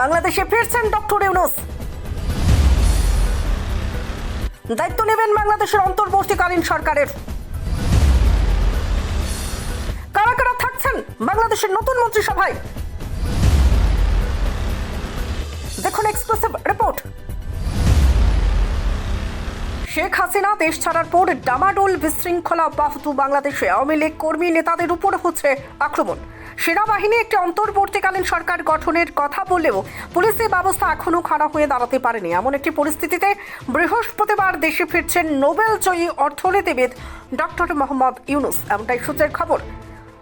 বাংলাদেশে ফিরছেন ডক্টর ইউনুস। দায়িত্ব নেবেন বাংলাদেশের অন্তর্বর্তীকালীন সরকারের। কারা কারা থাকছেন বাংলাদেশের নতুন মন্ত্রিসভায়? দেখুন এক্সক্লুসিভ রিপোর্ট। শেখ হাসিনা দেশ ছাড়ার পর ডামাডোল বিশৃঙ্খলা অব্যাহত বাংলাদেশে আওয়ামী লীগ কর্মী নেতাদের উপর হচ্ছে আক্রমণ। সেনাবাহিনী একটি অন্তর্বর্তীকালীন সরকার গঠনের কথা বললেও পুলিশের ব্যবস্থা এখনও খারাপ হয়ে দাঁড়াতে পারেনি। এমন একটি পরিস্থিতিতে বৃহস্পতিবার দেশে ফিরছেন নোবেল জয়ী অর্থনীতিবিদ ডক্টর মোহাম্মদ ইউনুস। এমনটাই সূত্রের খবর।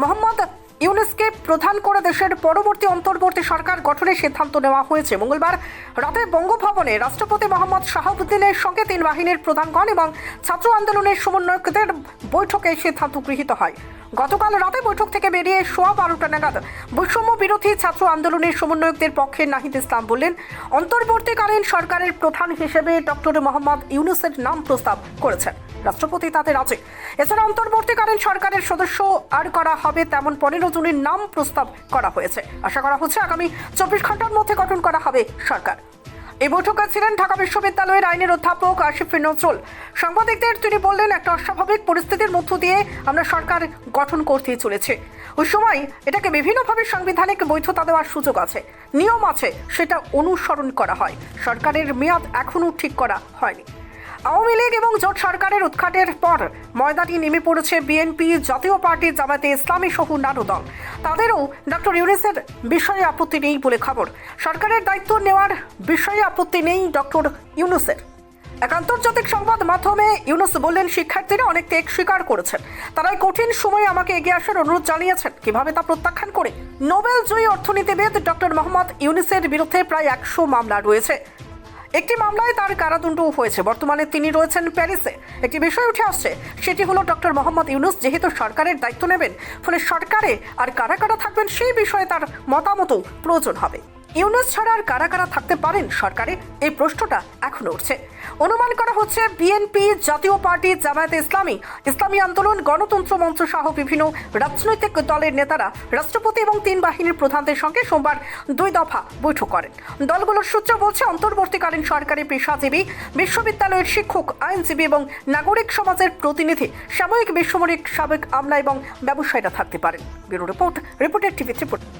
মোহাম্মদ ইউনুসকে প্রধান করে দেশের পরবর্তী অন্তর্বর্তী সরকার গঠনের সিদ্ধান্ত নেওয়া হয়েছে। মঙ্গলবার রাতে বঙ্গভবনে রাষ্ট্রপতি মোহাম্মদ শাহাবুদ্দিনের সঙ্গে তিন বাহিনীর প্রধানগণ এবং ছাত্র আন্দোলনের সমন্বয়কদের বৈঠকে সিদ্ধান্ত গৃহীত হয়। গতকাল রাতে বৈঠক থেকে বেরিয়ে সোয়া বারোটা নাগাদ বৈষম্য বিরোধী ছাত্র আন্দোলনের সমন্বয়কদের পক্ষে নাহিদ ইসলাম বললেন, অন্তর্বর্তীকালীন সরকারের প্রধান হিসেবে ডক্টর মোহাম্মদ ইউনুসের নাম প্রস্তাব করেছেন। রাষ্ট্রপতি তাতে রাজি। এছাড়া অন্তর্বর্তীকালীন সরকারের সদস্য আর করা হবে তেমন পনেরো জনের নাম প্রস্তাব করা হয়েছে। আশা করা হচ্ছে আগামী চব্বিশ ঘণ্টার মধ্যে গঠন করা হবে সরকার। এই বৈঠকে ছিলেন ঢাকা বিশ্ববিদ্যালয়ের আইনের অধ্যাপক আশিফ নজরুল। সাংবাদিকদের তিনি বললেন, একটা অস্বাভাবিক পরিস্থিতির মধ্য দিয়ে আমরা সরকার গঠন করতে চলেছে। ওই সময় এটাকে বিভিন্নভাবে সাংবিধানিক বৈধতা দেওয়ার সুযোগ আছে। নিয়ম আছে, সেটা অনুসরণ করা হয়। সরকারের মেয়াদ এখনও ঠিক করা হয়নি। আওয়ামী লীগ এবং জোট সরকারের উৎখাটের পর ময়দানে নেমে পড়েছে বিএনপি জাতীয় পার্টি জামায়াতে ইসলামী সহ নানা দল। তাদেরও ডক্টর ইউনিসের বিষয়ে আপত্তি নেই বলে খবর। সরকারের দায়িত্ব নেওয়ার বিষয়ে আপত্তি নেই ডক্টর ইউনুসের। এক আন্তর্জাতিক সংবাদ মাধ্যমে ইউনুস বললেন, শিক্ষার্থীরা অনেক ত্যাগ স্বীকার করেছেন। তারাই কঠিন সময়ে আমাকে এগিয়ে আসার অনুরোধ জানিয়েছেন। কীভাবে তা প্রত্যাখ্যান করে? নোবেল জয়ী অর্থনীতিবিদ ডক্টর মোহাম্মদ ইউনুসের বিরুদ্ধে প্রায় একশো মামলা রয়েছে। একটি মামলায় তার কারাদণ্ড হয়েছে। বর্তমানে তিনি রয়েছেন প্যারিসে। একটি বিষয় উঠে আসছে, সেটি হলো ডক্টর মোহাম্মদ ইউনুস যেহেতু সরকারের দায়িত্ব নেবেন, ফলে সরকারে আর কারা কারা থাকবেন সেই বিষয়ে তার মতামতও প্রয়োজন হবে। ইউনুস ছাড়া আর কারা কারা থাকতে পারেন সরকারে? এই প্রশ্নটা এখনও উঠছে। অনুমান করা হচ্ছে বিএনপি, জাতীয় পার্টি, জামায়াতে ইসলামী ইসলামী আন্দোলন, গণতন্ত্র মঞ্চ সহ বিভিন্ন রাজনৈতিক দলের নেতারা রাষ্ট্রপতি এবং তিন বাহিনীর প্রধানদের সঙ্গে সোমবার দুই দফা বৈঠক করেন। দলগুলোর সূত্র বলছে, অন্তর্বর্তীকালীন সরকারি পেশাজীবী, বিশ্ববিদ্যালয়ের শিক্ষক, আইনজীবী এবং নাগরিক সমাজের প্রতিনিধি, সাময়িক বেসামরিক সাবেক আমলা এবং ব্যবসায়ীরা থাকতে পারেন। ব্যুরো রিপোর্ট, রিপোর্টের টিভি ত্রিপুরা।